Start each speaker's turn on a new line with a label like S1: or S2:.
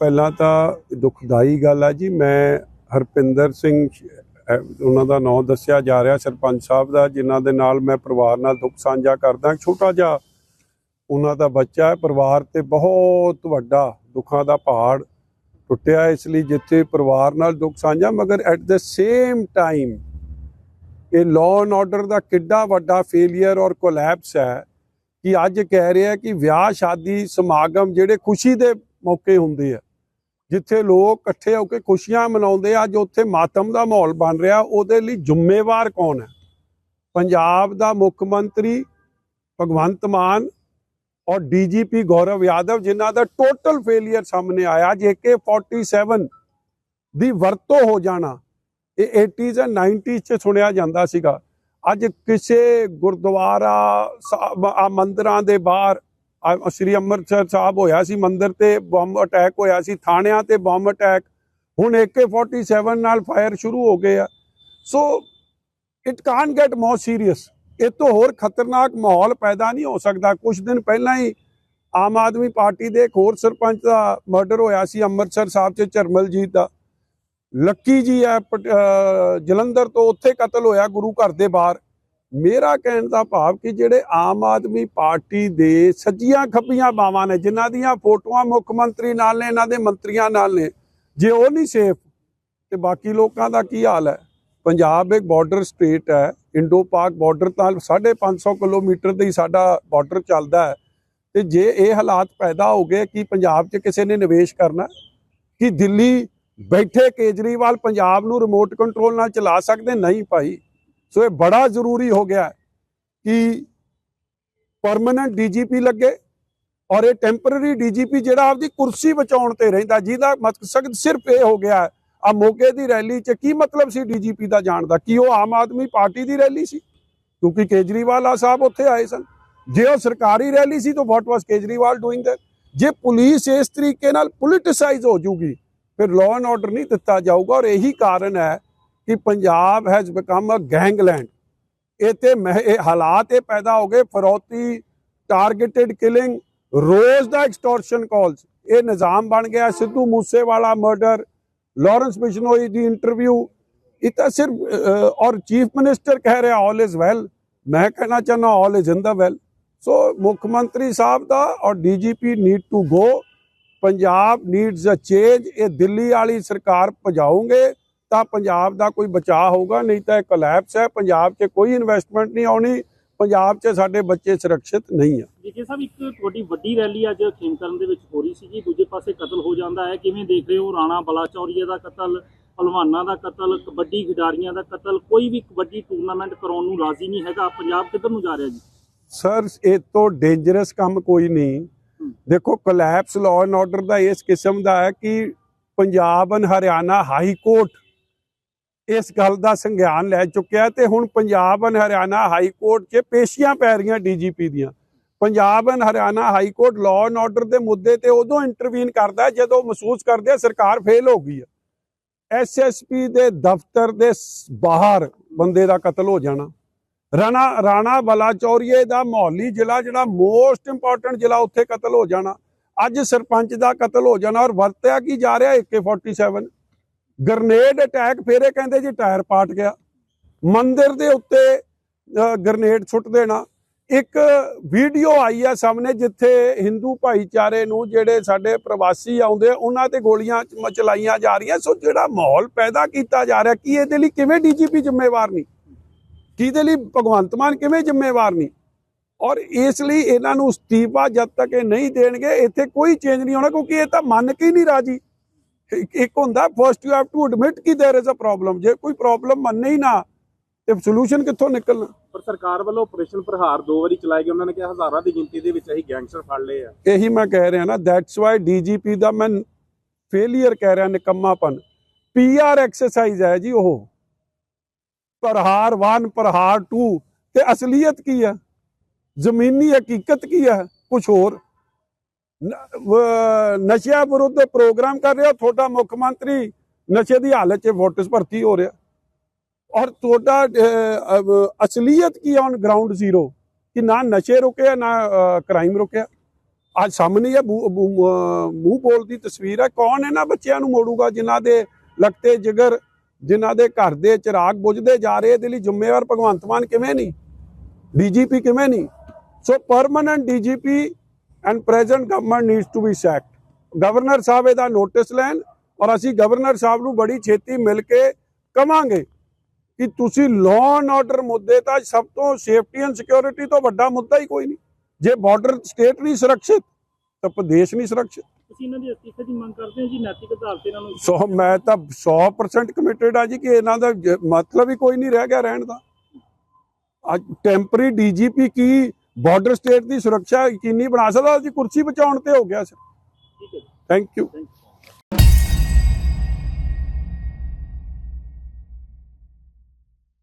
S1: ਪਹਿਲਾਂ ਤਾਂ ਦੁਖਦਾਈ ਗੱਲ ਹੈ ਜੀ, ਮੈਂ ਹਰਪਿੰਦਰ ਸਿੰਘ ਉਹਨਾਂ ਦਾ ਨਾਮ ਦੱਸਿਆ ਜਾ ਰਿਹਾ, ਸਰਪੰਚ ਸਾਹਿਬ ਦਾ, ਜਿਨ੍ਹਾਂ ਦੇ ਨਾਲ ਮੈਂ ਪਰਿਵਾਰ ਨਾਲ ਦੁੱਖ ਸਾਂਝਾ ਕਰਦਾ, ਛੋਟਾ ਜਿਹਾ ਉਹਨਾਂ ਦਾ ਬੱਚਾ ਹੈ, ਪਰਿਵਾਰ ਤੇ ਬਹੁਤ ਵੱਡਾ ਦੁੱਖਾਂ ਦਾ ਪਹਾੜ ਟੁੱਟਿਆ ਇਸ ਲਈ ਜਿੱਥੇ ਪਰਿਵਾਰ ਨਾਲ ਦੁੱਖ ਸਾਂਝਾ, ਮਗਰ ਐਟ ਦ ਸੇਮ ਟਾਈਮ ਇਹ ਲਾਅ ਐਂਡ ਆਰਡਰ ਦਾ ਕਿੱਡਾ ਵੱਡਾ ਫੇਲਿਅਰ ਔਰ ਕੋਲੈਪਸ ਹੈ ਕਿ ਅੱਜ ਕਹਿ ਰਿਹਾ ਕਿ ਵਿਆਹ, ਸ਼ਾਦੀ, ਸਮਾਗਮ ਜਿਹੜੇ ਖੁਸ਼ੀ ਦੇ ਮੌਕੇ ਹੁੰਦੇ ਆ ਜਿੱਥੇ ਲੋਕ ਇਕੱਠੇ ਹੋ ਕੇ ਖੁਸ਼ੀਆਂ ਮਨਾਉਂਦੇ ਆ, ਅੱਜ ਉੱਥੇ ਮਾਤਮ ਦਾ ਮਾਹੌਲ ਬਣ ਰਿਹਾ। ਉਹਦੇ ਲਈ ਜ਼ਿੰਮੇਵਾਰ ਕੌਣ ਹੈ? ਪੰਜਾਬ ਦਾ ਮੁੱਖ ਮੰਤਰੀ ਭਗਵੰਤ ਮਾਨ ਔਰ ਡੀਜੀਪੀ ਗੌਰਵ ਯਾਦਵ, ਜਿਨ੍ਹਾਂ ਦਾ ਟੋਟਲ ਫੇਲਿਅਰ ਸਾਹਮਣੇ ਆਇਆ। ਜੇਕੇ 47 ਦੀ ਵਰਤੋਂ ਹੋ ਜਾਣਾ, ਇਹ 80s ਐਂਡ 90s ਚ ਸੁਣਿਆ ਜਾਂਦਾ ਸੀਗਾ। ਅੱਜ ਕਿਸੇ ਗੁਰਦੁਆਰਾ ਮੰਦਰਾਂ ਦੇ ਬਾਹਰ ਸ੍ਰੀ ਅੰਮ੍ਰਿਤਸਰ ਸਾਹਿਬ ਹੋਇਆ ਸੀ, ਮੰਦਿਰ ਤੇ ਬੰਬ ਅਟੈਕ ਹੋਇਆ ਸੀ, ਥਾਣਿਆਂ ਤੇ ਬੰਬ ਅਟੈਕ ਹੁਣ AK47 ਨਾਲ ਫਾਇਰ ਸ਼ੁਰੂ ਹੋ ਗਏ ਆ। So it can't get more serious ਇਹ ਤੋਂ ਹੋਰ ਖਤਰਨਾਕ ਮਾਹੌਲ ਪੈਦਾ ਨਹੀਂ ਹੋ ਸਕਦਾ। ਕੁਝ ਦਿਨ ਪਹਿਲਾਂ ਹੀ ਆਮ ਆਦਮੀ ਪਾਰਟੀ ਦੇ ਇੱਕ ਹੋਰ ਸਰਪੰਚ ਦਾ ਮਰਡਰ ਹੋਇਆ ਸੀ, ਅੰਮ੍ਰਿਤਸਰ ਸਾਹਿਬ 'ਚ ਚਰਮਲਜੀਤ ਦਾ। ਲੱਕੀ ਜੀ ਹੈ, ਪਟ- ਜਲੰਧਰ ਤੋਂ ਉੱਥੇ ਕਤਲ ਹੋਇਆ ਗੁਰੂ ਘਰ ਦੇ ਬਾਹਰ। ਮੇਰਾ ਕਹਿਣ ਦਾ ਭਾਵ ਕਿ ਜਿਹੜੇ ਆਮ ਆਦਮੀ ਪਾਰਟੀ ਦੇ ਸੱਜੀਆਂ ਖੱਬੀਆਂ ਬਾਵਾਂ ਨੇ, ਜਿਨ੍ਹਾਂ ਦੀਆਂ ਫੋਟੋਆਂ ਮੁੱਖ ਮੰਤਰੀ ਨਾਲ ਨੇ, ਇਹਨਾਂ ਦੇ ਮੰਤਰੀਆਂ ਨਾਲ ਨੇ, ਜੇ ਉਹ ਨਹੀਂ ਸੇਫ ਤੇ ਬਾਕੀ ਲੋਕਾਂ ਦਾ ਕੀ ਹਾਲ ਹੈ? ਪੰਜਾਬ ਇੱਕ ਬਾਰਡਰ ਸਟੇਟ ਹੈ, ਇੰਡੋ ਪਾਕ ਬਾਰਡਰ ਤਾਂ 550 ਕਿਲੋਮੀਟਰ ਦੇ ਹੀ ਸਾਡਾ ਬਾਰਡਰ ਚੱਲਦਾ ਹੈ। ਤੇ ਜੇ ਇਹ ਹਾਲਾਤ ਪੈਦਾ ਹੋ ਗਏ ਕਿ ਪੰਜਾਬ 'ਚ ਕਿਸੇ ਨੇ ਨਿਵੇਸ਼ ਕਰਨਾ, ਕਿ ਦਿੱਲੀ ਬੈਠੇ ਕੇਜਰੀਵਾਲ ਪੰਜਾਬ ਨੂੰ ਰਿਮੋਟ ਕੰਟਰੋਲ ਨਾਲ ਚਲਾ ਸਕਦੇ? ਨਹੀਂ ਭਾਈ। ਸੋ ਇਹ ਬੜਾ ਜ਼ਰੂਰੀ ਹੋ ਗਿਆ ਹੈ ਕਿ ਪਰਮਨੈਂਟ ਡੀਜੀਪੀ ਲੱਗੇ ਔਰ ਇਹ ਟੈਂਪਰੇਰੀ ਡੀਜੀਪੀ ਜਿਹੜਾ ਆਪਦੀ ਕੁਰਸੀ ਬਚਾਉਣ ਤੇ ਰਹਿੰਦਾ, ਜਿਹਦਾ ਮਕਸਦ ਸਿਰਫ ਇਹ ਹੋ ਗਿਆ ਆ ਮੋਗੇ ਦੀ ਰੈਲੀ 'ਚ ਕੀ ਮਤਲਬ ਸੀ ਡੀਜੀਪੀ ਦਾ ਜਾਣ ਦਾ? ਕੀ ਉਹ ਆਮ ਆਦਮੀ ਪਾਰਟੀ ਦੀ ਰੈਲੀ ਸੀ? ਕਿਉਂਕਿ ਕੇਜਰੀਵਾਲ ਆ ਸਾਹਿਬ ਉੱਥੇ ਆਏ ਸਨ। ਜੇ ਉਹ ਸਰਕਾਰੀ ਰੈਲੀ ਸੀ ਤਾਂ what was Kejriwal doing that ਜੇ ਪੁਲਿਸ ਇਸ ਤਰੀਕੇ ਨਾਲ ਪੋਲਿਟਿਸਾਈਜ਼ ਹੋ ਜੂਗੀ, ਫਿਰ ਲਾਅ ਐਂਡ ਆਰਡਰ ਨਹੀਂ ਦਿੱਤਾ ਜਾਊਗਾ ਔਰ ਇਹੀ ਕਾਰਨ ਹੈ ਕਿ Punjab has become a gangland ਇਹ ਤੇ ਮਹਿ- ਇਹ ਹਾਲਾਤ ਇਹ ਪੈਦਾ ਹੋ ਗਏ ਫਰੌਤੀ ਟਾਰਗੇਟਡ ਕਿਲਿੰਗ ਰੋਜ਼ ਦਾ ਐਕਸਟੋਰਸ਼ਨ ਕਾਲਸ ਇਹ ਨਿਜ਼ਾਮ ਬਣ ਗਿਆ ਸਿੱਧੂ ਮੂਸੇਵਾਲਾ ਮਰਡਰ ਲਾਰੈਂਸ ਬਿਸ਼ਨੋਈ ਦੀ ਇੰਟਰਵਿਊ ਇਹ ਤਾਂ ਸਿਰਫ ਅਹ, ਔਰ ਚੀਫ ਮਿਨਿਸਟਰ ਕਹਿ ਰਿਹਾ ਆਲ ਇਜ਼ ਵੈਲ ਮੈਂ ਕਹਿਣਾ ਚਾਹੁੰਦਾ all is in the well so ਮੁੱਖ ਮੰਤਰੀ ਸਾਹਿਬ ਦਾ ਔਰ DGP need to go Punjab needs a change ਇਹ ਦਿੱਲੀ ਵਾਲੀ ਸਰਕਾਰ ਭਜਾਉਂਗੇ ਤਾਂ ਪੰਜਾਬ ਦਾ ਕੋਈ ਬਚਾਅ ਹੋਊਗਾ ਨਹੀਂ ਤਾਂ ਇਹ ਕੋਲੈਪਸ ਹੈ। ਪੰਜਾਬ 'ਚ ਕੋਈ ਇਨਵੈਸਟਮੈਂਟ ਨਹੀਂ ਆਉਣੀ ਪੰਜਾਬ 'ਚ ਸਾਡੇ ਬੱਚੇ ਸੁਰੱਖਿਅਤ ਨਹੀਂ ਆ।
S2: ਜੀਕੇ ਸਾਹਿਬ ਇੱਕ ਤੁਹਾਡੀ ਵੱਡੀ ਰੈਲੀ ਅੱਜ ਖੇਮਕਰਨ ਦੇ ਵਿੱਚ ਹੋ ਰਹੀ ਸੀਗੀ ਦੂਜੇ ਪਾਸੇ ਕਤਲ ਹੋ ਜਾਂਦਾ ਹੈ। ਕਿਵੇਂ ਦੇਖ ਰਹੇ ਹੋ? ਰਾਣਾ ਬਲਾਚੌਰੀਆ ਦਾ ਕਤਲ ਪਹਿਲਵਾਨਾਂ ਦਾ ਕਤਲ ਕਬੱਡੀ ਖਿਡਾਰੀਆਂ ਦਾ ਕਤਲ ਕੋਈ ਵੀ ਕਬੱਡੀ ਟੂਰਨਾਮੈਂਟ ਕਰਾਉਣ ਨੂੰ ਰਾਜ਼ੀ ਨਹੀਂ ਹੈਗਾ। ਪੰਜਾਬ ਕਿੱਧਰ ਨੂੰ ਜਾ ਰਿਹਾ ਜੀ?
S1: ਸਰ ਇਹ ਤੋਂ ਡੇਂਜਰਸ ਕੰਮ ਕੋਈ ਨਹੀਂ। ਦੇਖੋ ਕੋਲੈਪਸ ਲਾਅ ਐਂਡ ਆਰਡਰ ਦਾ ਇਸ ਕਿਸਮ ਦਾ ਹੈ ਕਿ Punjab and Haryana high court ਇਸ ਗੱਲ ਦਾ ਸੰਗਿਆਨ ਲੈ ਚੁੱਕਿਆ ਤੇ ਹੁਣ Punjab and Haryana high court 'ਚ ਪੇਸ਼ੀਆਂ ਪੈ ਰਹੀਆਂ ਡੀਜੀਪੀ ਦੀਆਂ। Punjab and Haryana high court law and order ਦੇ ਮੁੱਦੇ ਤੇ ਉਦੋਂ ਇੰਟਰਵੀਨ ਕਰਦਾ ਜਦੋਂ ਮਹਿਸੂਸ ਕਰਦੇ ਆ ਸਰਕਾਰ ਫੇਲ ਹੋ ਗਈ ਹੈ। ਐਸਐਸਪੀ ਦੇ ਦਫ਼ਤਰ ਦੇ ਬਾਹਰ ਬੰਦੇ ਦਾ ਕਤਲ ਹੋ ਜਾਣਾ। ਰਾਣਾ ਰਾਣਾ ਬਲਾਚੌਰੀਏ ਦਾ ਮੌਲੀ ਜ਼ਿਲ੍ਹਾ ਜਿਹੜਾ ਮੋਸਟ ਇੰਪੋਰਟੈਂਟ ਜ਼ਿਲ੍ਹਾ ਉੱਥੇ ਕਤਲ ਹੋ ਜਾਣਾ। ਅੱਜ ਸਰਪੰਚ ਦਾ ਕਤਲ ਹੋ ਜਾਣਾ ਔਰ ਵਰਤਿਆ ਕੀ ਜਾ ਰਿਹਾ AK47 ਗਰਨੇਡ ਅਟੈਕ ਫਿਰ ਇਹ ਕਹਿੰਦੇ ਜੀ ਟਾਇਰ ਪਾਟ ਗਿਆ। ਮੰਦਿਰ ਦੇ ਉੱਤੇ ਗਰਨੇਡ ਸੁੱਟ ਦੇਣਾ। ਇੱਕ ਵੀਡੀਓ ਆਈ ਆ ਸਾਹਮਣੇ ਜਿੱਥੇ ਹਿੰਦੂ ਭਾਈਚਾਰੇ ਨੂੰ ਜਿਹੜੇ ਸਾਡੇ ਪ੍ਰਵਾਸੀ ਆਉਂਦੇ ਆ, ਉਹਨਾਂ ਤੇ ਗੋਲੀਆਂ ਚਲਾਈਆਂ ਜਾ ਰਹੀਆਂ। ਸੋ ਜਿਹੜਾ ਮਾਹੌਲ ਪੈਦਾ ਕੀਤਾ ਜਾ ਰਿਹਾ ਕੀ ਇਹਦੇ ਲਈ ਕਿਵੇਂ ਡੀਜੀਪੀ ਜ਼ਿੰਮੇਵਾਰ ਨਹੀਂ? ਕਿਹਦੇ ਲਈ ਭਗਵੰਤ ਮਾਨ ਕਿਵੇਂ ਜ਼ਿੰਮੇਵਾਰ ਨਹੀਂ? ਔਰ ਇਸ ਲਈ ਇਹਨਾਂ ਨੂੰ ਅਸਤੀਫਾ ਜਦ ਤੱਕ ਇਹ ਨਹੀਂ ਦੇਣਗੇ ਇੱਥੇ ਕੋਈ ਚੇਂਜ ਨਹੀਂ ਹੋਣਾ ਕਿਉਂਕਿ ਇਹ ਤਾਂ ਮੰਨ ਕੇ ਹੀ ਨਹੀਂ ਰਾਜੀ। ਇੱਕ ਇੱਕ ਹੁੰਦਾ first you have to admit ਕਿ देयर इज ਅ ਪ੍ਰੋਬਲਮ ਜੇ ਕੋਈ ਪ੍ਰੋਬਲਮ ਮੰਨੇ ਹੀ ਨਾ ਤੇ ਸੋਲੂਸ਼ਨ ਕਿੱਥੋਂ ਨਿਕਲਣਾ
S3: ਪਰ ਸਰਕਾਰ ਵੱਲੋਂ ਆਪਰੇਸ਼ਨ ਪ੍ਰਹਾਰ ਦੋ ਵਾਰੀ ਚਲਾਏ ਗਏ ਉਹਨਾਂ ਨੇ ਕਿਹਾ ਹਜ਼ਾਰਾਂ ਦੀ ਗਿਣਤੀ ਦੇ ਵਿੱਚ ਅਸੀਂ ਗੈਂਗਸਟਰ ਫੜ ਲਏ ਆ
S1: ਇਹੀ ਮੈਂ ਕਹਿ ਰਿਹਾ ਨਾ ਦੈਟਸ ਵਾਈ ਡੀਜੀਪੀ ਦਾ ਮੈਂ ਫੇਲਿਅਰ ਕਹਿ ਰਿਹਾ ਨਿਕੰਮਾਪਨ ਪੀਆਰ ਐਕਸਰਸਾਈਜ਼ ਹੈ ਜੀ ਉਹ ਪ੍ਰਹਾਰ 1 ਪ੍ਰਹਾਰ 2 ਤੇ ਅਸਲੀਅਤ ਕੀ ਹੈ ਜ਼ਮੀਨੀ ਹਕੀਕਤ ਕੀ ਹੈ ਕੁਝ ਹੋਰ ਨ- ਵ- ਨਸ਼ਿਆਂ ਵਿਰੁੱਧ ਪ੍ਰੋਗਰਾਮ ਕਰ ਰਿਹਾ, ਤੁਹਾਡਾ ਮੁੱਖ ਮੰਤਰੀ ਨਸ਼ੇ ਦੀ ਹਾਲਤ 'ਚ ਵੋਟਸ ਭਰਤੀ ਹੋ ਰਿਹਾ। ਔਰ ਤੁਹਾਡਾ ਅਸਲੀਅਤ ਕੀ ਔਨ ਗਰਾਊਂਡ ਜ਼ੀਰੋ ਕਿ ਨਾ ਨਸ਼ੇ ਰੁਕਿਆ, ਨਾ ਕ੍ਰਾਈਮ ਰੁਕਿਆ। ਅੱਜ ਸਾਹਮਣੇ ਇਹ ਮੂੰਹ- ਮੂੰਹ ਬੋਲ ਦੀ ਤਸਵੀਰ ਹੈ ਕੌਣ ਇਹਨਾਂ ਬੱਚਿਆਂ ਨੂੰ ਮੋੜੂਗਾ, ਜਿਨ੍ਹਾਂ ਦੇ ਲਗਤੇ ਜਿਗਰ, ਜਿਨ੍ਹਾਂ ਦੇ ਘਰ ਦੇ ਚਿਰਾਗ ਬੁਝਦੇ ਜਾ ਰਹੇ, ਇਹਦੇ ਲਈ ਜ਼ਿੰਮੇਵਾਰ ਭਗਵੰਤ ਮਾਨ ਕਿਵੇਂ ਨਹੀਂ? ਡੀਜੀਪੀ ਕਿਵੇਂ ਨਹੀਂ? So permanent DGP and present government needs to be sacked governor ਸਾਹਿਬ ਇਹਦਾ ਨੋਟਿਸ ਲੈਣ ਔਰ ਅਸੀਂ ਗਵਰਨਰ ਸਾਹਿਬ ਨੂੰ ਬੜੀ ਛੇਤੀ ਮਿਲ ਕੇ ਕਵਾਂਗੇ ਕਿ ਤੁਸੀਂ ਲਾਅ ਐਂਡ ਆਰਡਰ ਮੁੱਦੇ ਤਾਂ ਸਭ ਤੋਂ ਸੇਫਟੀ ਐਂਡ ਸਿਕਿਉਰਿਟੀ ਤੋਂ ਵੱਡਾ ਮੁੱਦਾ ਹੀ ਕੋਈ ਨਹੀਂ ਜੇ ਬਾਰਡਰ ਸਟੇਟ ਨਹੀਂ ਸੁਰੱਖਿਅਤ ਤਾਂ ਪ੍ਰਦੇਸ਼ ਨਹੀਂ ਸੁਰੱਖਿਅਤ
S2: ਤੁਸੀਂ ਇਹਨਾਂ ਦੇ ਅਸਤੀਫੇ ਦੀ ਮੰਗ ਕਰਦੇ ਹੋ ਜੀ ਨੈਤਿਕ ਆਧਾਰ ਤੇ ਇਹਨਾਂ ਨੂੰ
S1: ਸੋ ਮੈਂ ਤਾਂ 100% ਕਮਿਟਡ ਆ ਜੀ ਕਿ ਇਹਨਾਂ ਦਾ ਮਤਲਬ ਹੀ ਕੋਈ ਨਹੀਂ ਰਹਿ ਗਿਆ ਰਹਿਣ ਦਾ। ਅੱਜ ਟੈਂਪਰੇਰੀ ਡੀਜੀਪੀ ਕੀ ਬਾਰਡਰ ਸਟੇਟ ਦੀ ਸੁਰੱਖਿਆ ਯਕੀਨੀ ਬਣਾ ਸਕਦਾ ਜੀ ਕੁਰਸੀ ਬਚਾਉਣ ਤੇ ਹੋ ਗਿਆ ਸੀ
S2: ਠੀਕ ਹੈ
S1: ਥੈਂਕ ਯੂ
S2: ਥੈਂਕ ਯੂ